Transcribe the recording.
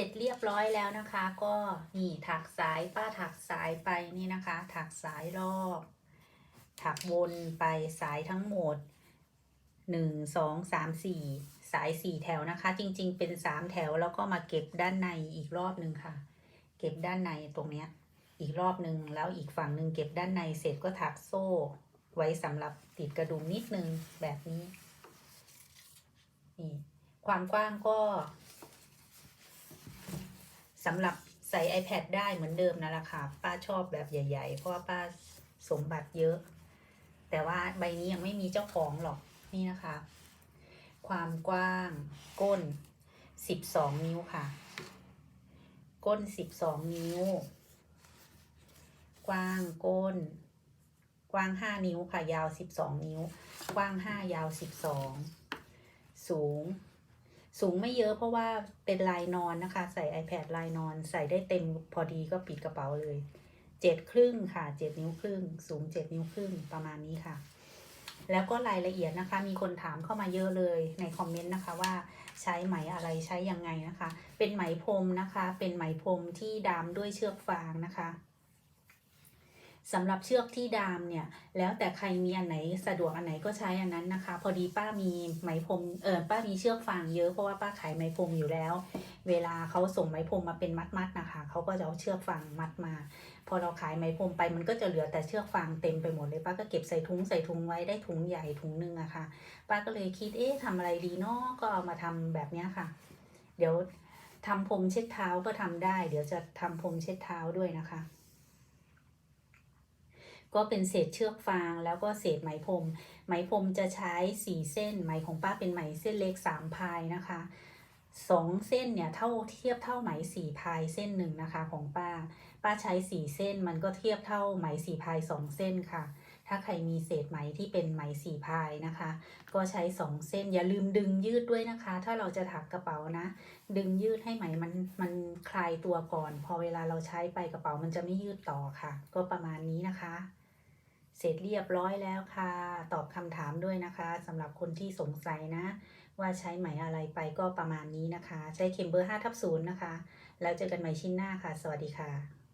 สร็จเรียบร้อยแล้วนะคะ ก็นี่ถักสายป้าถักสายไปนี่นะคะ ถักสายรอบ ถักวนไปสายทั้งหมดหนึ่งสองสามสี่สายสี่แถวนะคะ จริง ๆ เป็นสามแถวแล้วก็มาเก็บด้านในอีกรอบหนึ่งค่ะ เก็บด้านในตรงเนี้ยอีกรอบหนึ่งแล้วอีกฝั่งหนึ่งเก็บด้านในเสร็จก็ถักโซ่ ไว้สำหรับติดกระดุมนิดนึงแบบนี้นี่ความกว้างก็ สำหรับใส่ iPad ได้เหมือนเดิมนั่นแหละค่ะ ป้าชอบแบบใหญ่ ๆ เพราะว่าป้าสมบัติเยอะ แต่ว่าใบนี้ยังไม่มีเจ้าของหรอกนี่นะคะ ความกว้างก้น 12 นิ้วค่ะ ก้น 12 นิ้ว กว้างก้น กว้าง 5 นิ้วค่ะ ยาว 12 นิ้ว กว้าง 5 ยาว 12 สูง สูงไม่เยอะเพราะว่าเป็นลายนอนนะคะ ใส่ iPad ลายนอน ใส่ได้เต็มพอดีก็ปิดกระเป๋าเลยเจ็ดครึ่งค่ะเจ็ดนิ้วครึ่ง สูงเจ็ดนิ้วครึ่งประมาณนี้ค่ะ แล้วก็รายละเอียดนะคะ มีคนถามเข้ามาเยอะเลยในคอมเมนต์นะคะว่าใช้ไหมอะไรใช้ยังไงนะคะ เป็นไหมพรมนะคะ เป็นไหมพรมที่ดามด้วยเชือกฟางนะคะ สำหรับเชือกที่ดามเนี่ย แล้วแต่ใครมีอันไหนสะดวกอันไหนก็ใช้อันนั้นนะคะ พอดีป้ามีไหมพรมเออป้ามีเชือกฟางเยอะเพราะว่าป้าขายไหมพรมอยู่แล้ว เวลาเขาส่งไหมพรมมาเป็นมัดๆนะคะเขาก็จะเอาเชือกฟางมัดมา พอเราขายไหมพรมไปมันก็จะเหลือแต่เชือกฟางเต็มไปหมดเลยป้าก็เก็บใส่ถุงใส่ถุงไว้ได้ถุงใหญ่ถุงหนึงอะค่ะ ป้าก็เลยคิดเอ๊ะทำอะไรดีเนาะก็เอามาทำแบบนี้ค่ะ เดี๋ยวทำพรมเช็ดเท้าก็ทำได้ เดี๋ยวจะทำพรมเช็ดเท้าด้วยนะคะ ก็เป็นเศษเชือกฟางแล้วก็เศษไหมพรม ไหมพรมจะใช้สี่เส้น ไหมของป้าเป็นไหมเส้นเล็กสามพายนะคะสองเส้นเนี่ยเท่าเทียบเท่าไหมสี่พายเส้นหนึ่งนะคะของป้า ป้าใช้สี่เส้นมันก็เทียบเท่าไหมสี่พายสองเส้นค่ะ ถ้าใครมีเศษไหมที่เป็นไหมสี่พายนะคะ ก็ใช้สองเส้นอย่าลืมดึงยืดด้วยนะคะ ถ้าเราจะถักกระเป๋านะ ดึงยืดให้ไหมมันมันคลายตัวก่อน พอเวลาเราใช้ไปกระเป๋ามันจะไม่ยืดต่อค่ะ ก็ประมาณนี้นะคะ เสร็จเรียบร้อยแล้วค่ะ ตอบคำถามด้วยนะคะสำหรับคนที่สงสัยนะ ว่าใช้ไหมอะไรไปก็ประมาณนี้นะคะ ใช้เข็มเบอร์5ทับ0นะคะ แล้วเจอกันใหม่ชิ้นหน้าค่ะ สวัสดีค่ะ